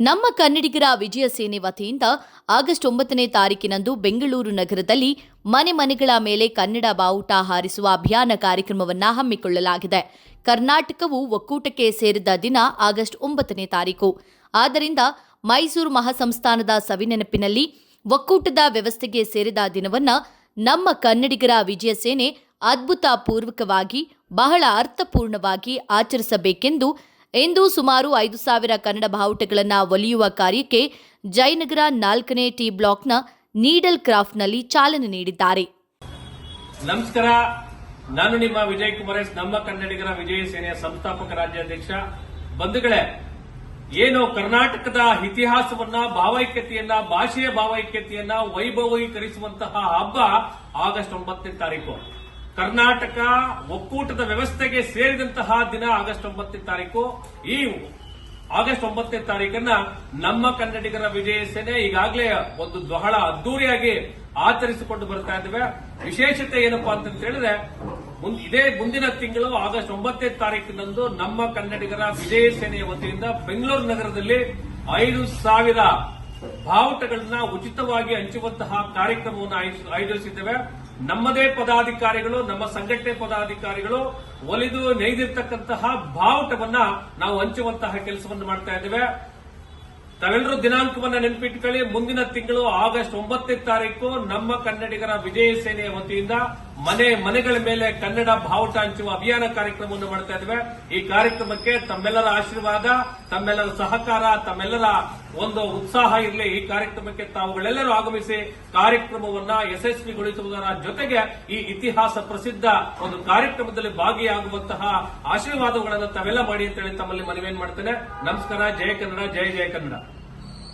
ನಮ್ಮ ಕನ್ನಡಿಗರ ವಿಜಯ ಸೇನೆ ವತಿಯಿಂದ ಆಗಸ್ಟ್ ಒಂಬತ್ತನೇ ತಾರೀಕಿನಂದು ಬೆಂಗಳೂರು ನಗರದಲ್ಲಿ ಮನೆ ಮನೆಗಳ ಮೇಲೆ ಕನ್ನಡ ಬಾವುಟ ಹಾರಿಸುವ ಅಭಿಯಾನ ಕಾರ್ಯಕ್ರಮವನ್ನು ಹಮ್ಮಿಕೊಳ್ಳಲಾಗಿದೆ. ಕರ್ನಾಟಕವು ಒಕ್ಕೂಟಕ್ಕೆ ಸೇರಿದ ದಿನ ಆಗಸ್ಟ್ ಒಂಬತ್ತನೇ ತಾರೀಕು. ಆದ್ದರಿಂದ ಮೈಸೂರು ಮಹಾಸಂಸ್ಥಾನದ ಸವಿನೆನಪಿನಲ್ಲಿ ಒಕ್ಕೂಟದ ವ್ಯವಸ್ಥೆಗೆ ಸೇರಿದ ದಿನವನ್ನ ನಮ್ಮ ಕನ್ನಡಿಗರ ವಿಜಯ ಸೇನೆ ಅದ್ಭುತ ಪೂರ್ವಕವಾಗಿ ಬಹಳ ಅರ್ಥಪೂರ್ಣವಾಗಿ ಆಚರಿಸಬೇಕೆಂದು ಇಂದು ಸುಮಾರು ಐದು ಸಾವಿರ ಕನ್ನಡ ಬಾವುಟಗಳನ್ನು ಒಲಿಯುವ ಕಾರ್ಯಕ್ಕೆ ಜಯನಗರ ನಾಲ್ಕನೇ ಟಿ ಬ್ಲಾಕ್ನ ನೀಡಲ್ ಕ್ರಾಫ್ಟ್ನಲ್ಲಿ ಚಾಲನೆ ನೀಡಿದ್ದಾರೆ. ನಮಸ್ಕಾರ. ನಾನು ನಿಮ್ಮ ವಿಜಯ್ ಕುಮಾರ್ ನಮ್ಮ ಕನ್ನಡಿಗರ ವಿಜಯ ಸೇನೆಯ ಸಂಸ್ಥಾಪಕ ರಾಜ್ಯಾಧ್ಯಕ್ಷ. ಬಂಧುಗಳೇ, ಏನು ಕರ್ನಾಟಕದ ಇತಿಹಾಸವನ್ನ, ಭಾವೈಕ್ಯತೆಯನ್ನ, ಭಾಷೆಯ ಭಾವೈಕ್ಯತೆಯನ್ನ ವೈಭವೀಕರಿಸುವಂತಹ ಹಬ್ಬ ಆಗಸ್ಟ್ ಒಂಬತ್ತನೇ ತಾರೀಕು. ಕರ್ನಾಟಕ ಒಕ್ಕೂಟದ ವ್ಯವಸ್ಥೆಗೆ ಸೇರಿದಂತಹ ದಿನ ಆಗಸ್ಟ್ ಒಂಬತ್ತನೇ ತಾರೀಕು. ಈ ಆಗಸ್ಟ್ ಒಂಬತ್ತನೇ ತಾರೀಕನ್ನ ನಮ್ಮ ಕನ್ನಡಿಗರ ವಿಜಯ ಸೇನೆ ಈಗಾಗಲೇ ಒಂದು ಬಹಳ ಅದ್ದೂರಿಯಾಗಿ ಆಚರಿಸಿಕೊಂಡು ಬರ್ತಾ ಇದ್ದೇವೆ. ವಿಶೇಷತೆ ಏನಪ್ಪಾ ಅಂತ ಹೇಳಿದ್ರೆ ಇದೇ ಮುಂದಿನ ತಿಂಗಳು ಆಗಸ್ಟ್ ಒಂಬತ್ತನೇ ತಾರೀಕಿನಂದು ನಮ್ಮ ಕನ್ನಡಿಗರ ವಿಜಯ ಸೇನೆಯ ವತಿಯಿಂದ ಬೆಂಗಳೂರು ನಗರದಲ್ಲಿ ಐದು ಸಾವಿರ ಬಾವುಟಗಳನ್ನ ಉಚಿತವಾಗಿ ಹಂಚುವಂತಹ ಕಾರ್ಯಕ್ರಮವನ್ನು ಆಯೋಜಿ- ಆಯೋಜಿಸಿದ್ದೇವೆ ನಮ್ಮದೇ ಪದಾಧಿಕಾರಿಗಳು, ನಮ್ಮ ಸಂಘಟನೆ ಪದಾಧಿಕಾರಿಗಳು ಒಲಿದು ನೈದಿರ್ತಕ್ಕಂತಹ ಭಾವುಟವನ್ನ ನಾವು ಹಂಚುವಂತಹ ಕೆಲಸವನ್ನು ಮಾಡ್ತಾ ಇದ್ದೇವೆ. ತಾವೆಲ್ಲರೂ ದಿನಾಂಕವನ್ನ ನೆನಪಿಟ್ಕೊಳ್ಳಿ. ಮುಂದಿನ ತಿಂಗಳು ಆಗಸ್ಟ್ ಒಂಬತ್ತನೇ ತಾರೀಕು ನಮ್ಮ ಕನ್ನಡಿಗರ ವಿಜಯ ಸೇನೆಯ ವತಿಯಿಂದ ಮನೆ, ಮನೆಗಳ ಮೇಲೆ ಕನ್ನಡ ಬಾವುಟ ಹಂಚುವ ಅಭಿಯಾನ ಕಾರ್ಯಕ್ರಮವನ್ನು ಮಾಡ್ತಾ ಇದ್ದೇವೆ. ಈ ಕಾರ್ಯಕ್ರಮಕ್ಕೆ ತಮ್ಮೆಲ್ಲರ ಆಶೀರ್ವಾದ, ತಮ್ಮೆಲ್ಲರ ಸಹಕಾರ, ತಮ್ಮೆಲ್ಲರ ಒಂದು ಉತ್ಸಾಹ ಇರಲಿ. ಈ ಕಾರ್ಯಕ್ರಮಕ್ಕೆ ತಾವುಗಳೆಲ್ಲರೂ ಆಗಮಿಸಿ ಕಾರ್ಯಕ್ರಮವನ್ನ ಯಶಸ್ವಿಗೊಳಿಸುವುದರ ಜೊತೆಗೆ ಈ ಇತಿಹಾಸ ಪ್ರಸಿದ್ಧ ಒಂದು ಕಾರ್ಯಕ್ರಮದಲ್ಲಿ ಭಾಗಿಯಾಗುವಂತಹ ಆಶೀರ್ವಾದಗಳನ್ನು ತಾವೆಲ್ಲ ಮಾಡಿ ಅಂತ ಹೇಳಿ ತಮ್ಮಲ್ಲಿ ಮನವಿಯನ್ನು ಮಾಡ್ತೇನೆ. ನಮಸ್ಕಾರ. ಜಯ ಕನ್ನಡ. ಜಯ ಜಯ ಕನ್ನಡ.